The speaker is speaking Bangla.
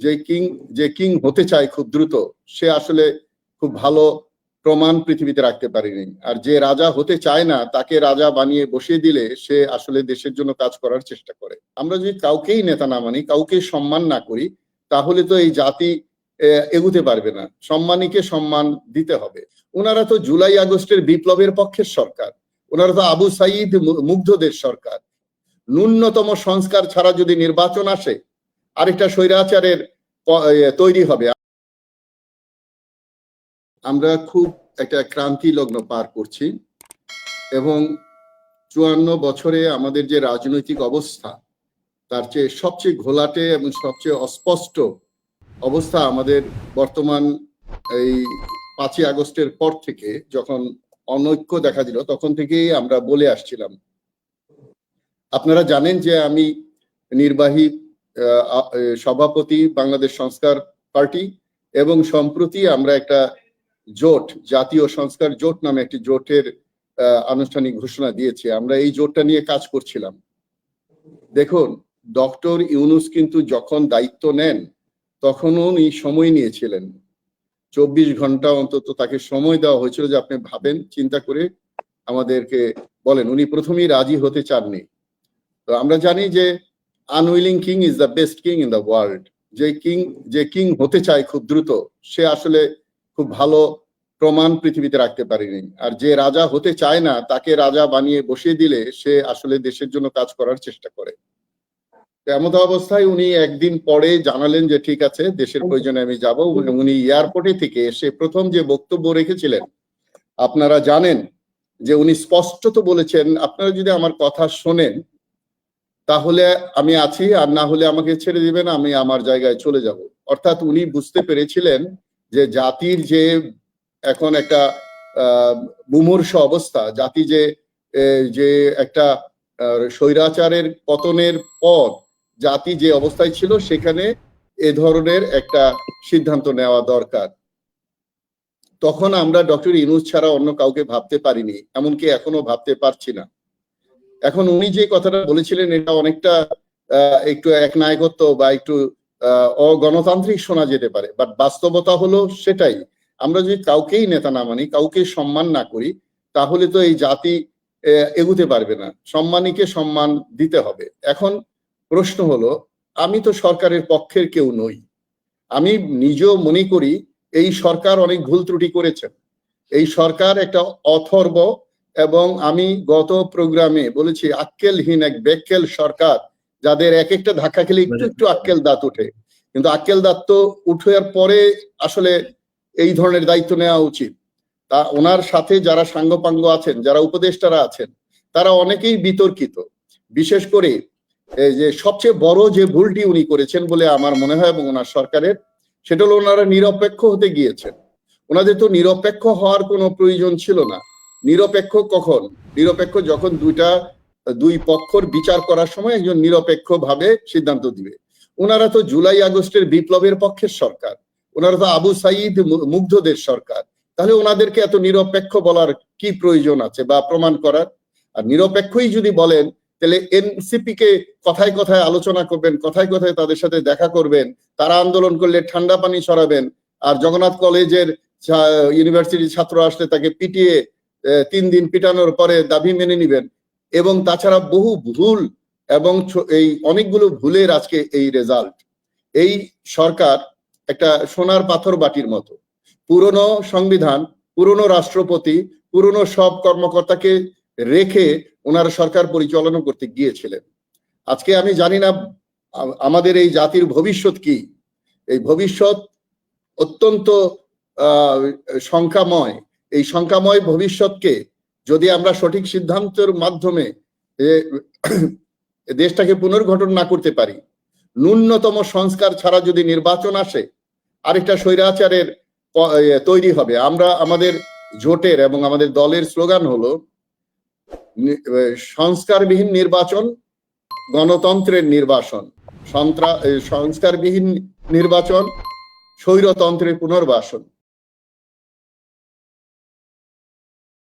যে কিং যে কিং হতে চায় খুব দ্রুত, সে আসলে খুব ভালো প্রমাণ পৃথিবীতে রাখতে পারেনি। আর যে রাজা হতে চায় না, তাকে রাজা বানিয়ে বসিয়ে দিলে সে আসলে দেশের জন্য কাজ করার চেষ্টা করে। আমরা যদি কাউকেই নেতা না মানি, কাউকে সম্মান না করি, তাহলে তো এই জাতি এগুতে পারবে না। সম্মানীকে সম্মান দিতে হবে। ওনারা তো জুলাই আগস্টের বিপ্লবের পক্ষের সরকার। ওনারা তো আবু সাইদ মুগ্ধদের সরকার। ন্যূনতম সংস্কার ছাড়া যদি নির্বাচন আসে আরেকটা স্বৈরাচারের তৈরি হবে। আমরা খুব একটা ক্রান্তি লগ্ন পার করছি এবং চুয়ান্ন বছরে আমাদের যে রাজনৈতিক অবস্থা, তার চেয়ে সবচেয়ে ঘোলাটে এবং সবচেয়ে অস্পষ্ট অবস্থা আমাদের বর্তমান এই পাঁচই আগস্টের পর থেকে যখন অনৈক্য দেখা দিল, তখন থেকেই আমরা বলে আসছিলাম। আপনারা জানেন যে আমি নির্বাহী সভাপতি বাংলাদেশ সংস্কার পার্টি এবং সম্প্রতি আমরা একটা জোট, জাতীয় সংস্কার জোট নামে একটি জোটের আনুষ্ঠানিক ঘোষণা দিয়েছে। আমরা এই জোটটা নিয়ে কাজ করছিলাম। দেখুন, ডক্টর ইউনুস কিন্তু যখন দায়িত্ব নেন, তখন উনি সময় নিয়েছিলেন। চব্বিশ ঘণ্টা অন্তত তাকে সময় দেওয়া হয়েছিল যে আপনি ভাবেন, চিন্তা করে আমাদেরকে বলেন। উনি প্রথমেই রাজি হতে চাননি। তো আমরা জানি যে unwilling king is the best king in the world যে কিং যে কিং হতে চায় খুব দ্রুত, সে আসলে খুব ভালো প্রমাণ পৃথিবীতে রাখতে পারেনি। আর যে রাজা হতে চায় না, তাকে রাজা বানিয়ে বসিয়ে দিলে সে আসলে দেশের জন্য কাজ করার চেষ্টা করে। এমত অবস্থায় উনি একদিন পরে জানালেন যে, ঠিক আছে, দেশের প্রয়োজনে আমি যাব। উনি এয়ারপোর্টে থেকে এসে প্রথম যে বক্তব্য রেখেছিলেন, আপনারা জানেন যে উনি স্পষ্টত বলেছেন, আপনারা যদি আমার কথা শোনেন তাহলে আমি আছি, আর না হলে আমাকে ছেড়ে দিবেন, আমি আমার জায়গায় চলে যাব। অর্থাৎ উনি বুঝতে পেরেছিলেন যে জাতির যে এখন একটা মুমূর্ষ অবস্থা, জাতি যে যে একটা স্বৈরাচারের পতনের পর জাতি যে অবস্থায় ছিল, সেখানে এ ধরনের একটা সিদ্ধান্ত নেওয়া দরকার। তখন আমরা ডক্টর ইনুস ছাড়া অন্য কাউকে ভাবতে পারিনি, এমনকি এখনও ভাবতে পারছি না। এখন উনি যে কথাটা বলেছিলেন, এটা অনেকটা একটু একনায়কত্ব বা একটু অগণতান্ত্রিক শোনা যেতে পারে। বাট বাস্তবতা হলো সেটাই। আমরা যদি কাউকেই নেতা না মানি, কাউকে সম্মান না করি, তাহলে তো এই জাতি এগুতে পারবে না। সম্মানীকে সম্মান দিতে হবে। এখন প্রশ্ন হলো, আমি তো সরকারের পক্ষের কেউ নই। আমি নিজেও মনে করি, এই সরকার অনেক ভুল ত্রুটি করেছেন এই সরকার একটা অথর্ব এবং আমি গত প্রোগ্রামে বলেছি আক্কেলহীন এক বেক্কেল সরকার, যাদের এক একটা ধাক্কা খেলে একটু একটু আক্কেল দাঁত উঠে কিন্তু আক্কেল দাঁত তো উঠার পরে আসলে এই ধরনের দায়িত্ব নেওয়া উচিত। তা ওনার সাথে যারা সাঙ্গপাঙ্গ আছেন, যারা উপদেষ্টারা আছেন, তারা অনেকেই বিতর্কিত। বিশেষ করে এই যে সবচেয়ে বড় যে ভুলটি উনি করেছেন বলে আমার মনে হয় এবং ওনার সরকারের, সেটা হলো ওনারা নিরপেক্ষ হতে গিয়েছেন। ওনাদের তো নিরপেক্ষ হওয়ার কোনো প্রয়োজন ছিল না। নিরপেক্ষ কখন? নিরপেক্ষ যখন দুইটা, দুই পক্ষর বিচার করার সময় একজন নিরপেক্ষ ভাবে সিদ্ধান্ত দিবে। ওনারা তো জুলাই আগস্টের বিপ্লবের পক্ষের সরকার। ওনারা তো আবু সাইদ মুগ্ধদের সরকার। তাহলে ওনাদেরকে এত নিরপেক্ষ বলার কি প্রয়োজন আছে বা প্রমাণ করার? আর নিরপেক্ষই যদি বলেন, তাহলে এনসিপি কে কথায় কথায় আলোচনা করবেন, কথায় কথায় তাদের সাথে দেখা করবেন, তারা আন্দোলন করলে ঠান্ডা পানি সরাবেন আর জগন্নাথ কলেজের ইউনিভার্সিটির ছাত্র আসলে তাকে পিটিয়ে তিন দিন পিটানোর পরে দাবি মেনে নিবেন। এবং তাছাড়া বহু ভুল এবং এই অনেকগুলো ভুলের আজকে এই রেজাল্ট এই সরকার একটা সোনার পাথর বাটির মতো। পুরনো সংবিধান, পুরনো রাষ্ট্রপতি, পুরনো সব কর্মকর্তাকে রেখে ওনারা সরকার পরিচালনা করতে গিয়েছিলেন। আজকে আমি জানি না আমাদের এই জাতির ভবিষ্যৎ কি? এই ভবিষ্যৎ অত্যন্ত সংখ্যাময় এই সংখ্যাময় ভবিষ্যৎকে যদি আমরা সঠিক সিদ্ধান্তের মাধ্যমে দেশটাকে পুনর্গঠন না করতে পারি, ন্যূনতম সংস্কার ছাড়া যদি নির্বাচন আসে, আরেকটা স্বৈরাচারের তৈরি হবে। আমরা আমাদের জোটের এবং আমাদের দলের স্লোগান হলো সংস্কারবিহীন নির্বাচন, গণতন্ত্রের নির্বাচন সংস্কারবিহীন নির্বাচন, স্বৈরতন্ত্রের পুনর্বাসন।